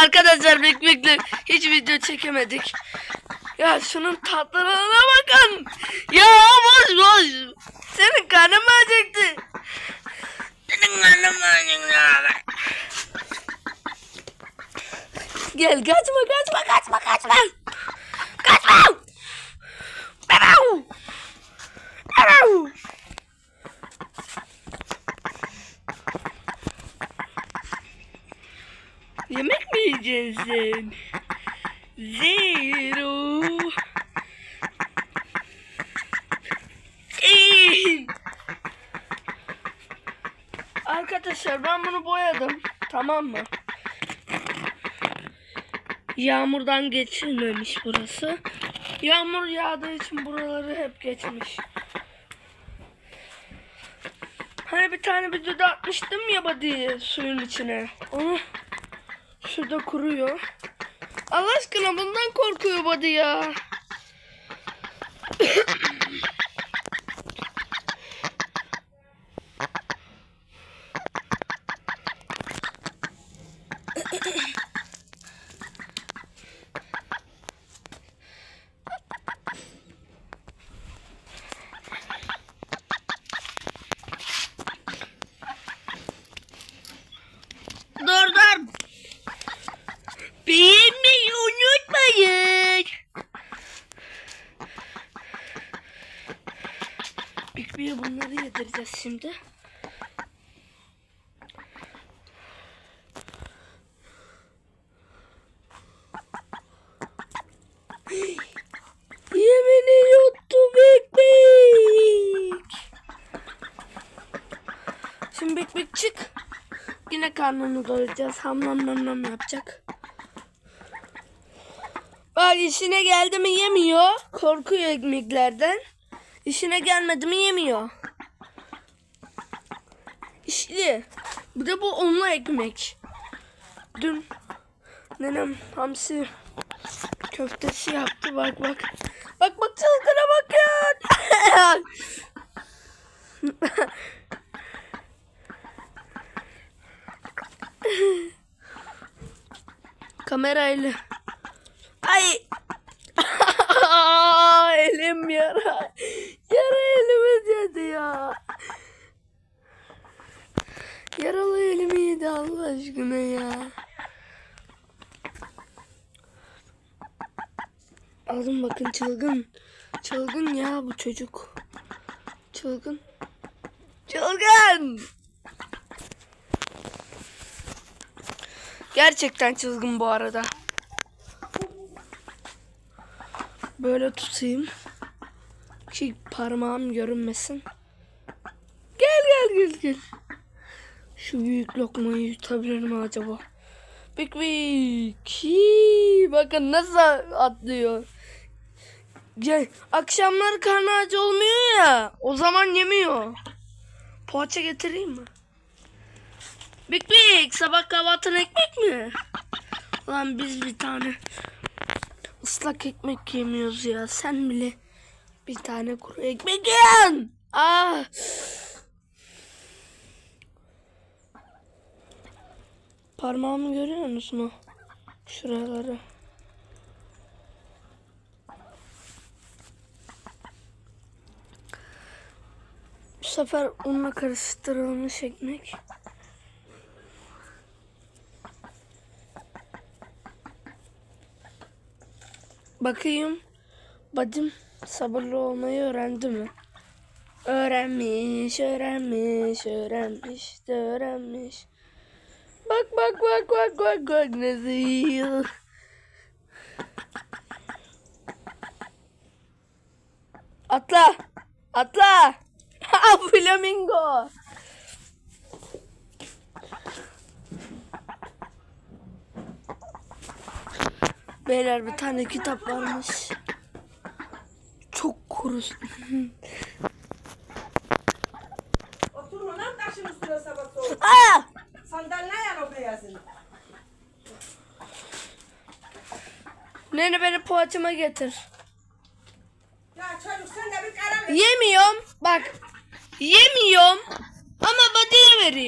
Arkadaşlar bekmekle hiç video çekemedik. Ya şunun tatlarına bakın. Ya boş boş. Senin karnın mı acıktı? Senin karnın mı acıktı? Gel kaçma kaçma kaçma kaçma. Kaçma. Yiyeceksin? Zero. İyi. Arkadaşlar ben bunu boyadım. Tamam mı? Yağmurdan geçilmemiş burası. Yağmur yağdığı için buraları hep geçmiş. Hani bir tane videoda atmıştım ya body suyun içine. Onu şurada kuruyor. Allah aşkına bundan korkuyor body ya. Beğenmeyi unutmayın. Bikbi'ye bunları yedireceğiz şimdi. Yemini yuttu Bikbik. Şimdi Bikbik çık. Yine karnını doyuracağız. Ham nam nam nam yapacak. Bak işine geldi mi yemiyor. Korkuyor ekmeklerden. İşine gelmedi mi yemiyor. İşli. Bir de bu onlu ekmek. Dün nenem hamsi köftesi yaptı bak bak. Bak bak çılgına bakın. Kamerayla. Alın bakın çılgın. Çılgın ya bu çocuk. Çılgın. Çılgın. Gerçekten çılgın bu arada. Böyle tutayım. Ki parmağım görünmesin. Gel gel gel gel. Şu büyük lokmayı yutabilir mi acaba? Bik. Hii, Bakın nasıl atlıyor. Akşamları karnı aç olmuyor ya. O zaman yemiyor. Poğaça getireyim mi? Bik bik sabah kahvaltın ekmek mi? Ulan biz bir tane ıslak ekmek yemiyoruz ya. Sen bile bir tane kuru ekmek yiyin. Ah. Parmağımı görüyor musun? Şuraları. Sefer unla karıştırılmış ekmek. Bakayım. Bacım sabırlı olmayı öğrendi mi? Öğrenmiş, öğrenmiş, öğrenmiş, de öğrenmiş. Bak bak bak bak bak bak nasıl. Atla. Atla. Flamingo. Beyler bir tane kitap varmış. Çok kuru. Oturma lan taşın üstüne sabah soğuk. Aa! Sandalye yan o beyazın. Nene beni poğaçama getir. Ya çocuk sen de bir karar ver. Yemiyorum. Bak. Yemiyorum ama badire veriyor.